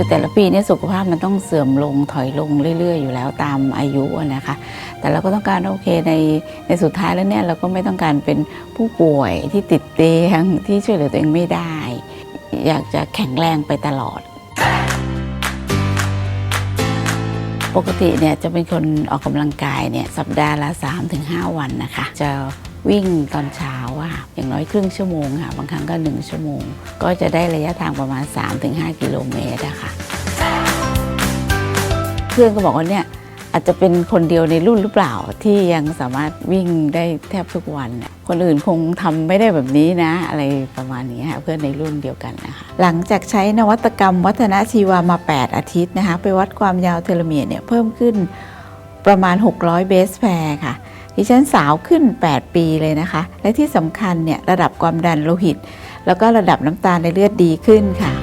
คือแต่ละปีเนี่ยสุขภาพมันต้องเสื่อมลงถอยลงเรื่อย ๆ อยู่แล้วตามอายุนะคะ แต่เราก็ต้องการโอเคในในสุดท้ายแล้วเนี่ยเราก็ไม่ต้องการเป็นผู้ป่วยที่ติดเตียงที่ช่วยเหลือตัวเองไม่ได้ อยากจะแข็งแรงไปตลอดปกติเนี่ยจะเป็นคนออกกำลังกายเนี่ยสัปดาห์ละ 3-5 วันนะคะ จะ วิ่งตอนเช้าอะค่ะอย่างน้อยครึ่งชั่วโมงค่ะ บางครั้งก็ 1 ชั่วโมง ก็จะได้ระยะทางประมาณ 3-5 กิโลเมตรอะค่ะ เพื่อนก็บอกว่าเนี่ยอาจจะเป็นคนเดียวในรุ่นหรือเปล่าที่ยังสามารถวิ่งได้แทบทุกวันน่ะคนอื่นคงทำไม่ได้แบบนี้นะ อะไรประมาณนี้ค่ะเพื่อนในรุ่นเดียวกันนะคะ หลังจากใช้นวัตกรรมวัฒนชีวามา 8 อาทิตย์นะคะ ไปวัดความยาวเทโลเมียร์เนี่ยเพิ่มขึ้นประมาณ 600 เบสแพร์ค่ะ ดิฉันสาวขึ้น 8 ปีเลยนะคะ และที่สำคัญเนี่ยระดับความดันโลหิต แล้วก็ระดับน้ำตาลในเลือดดีขึ้นค่ะ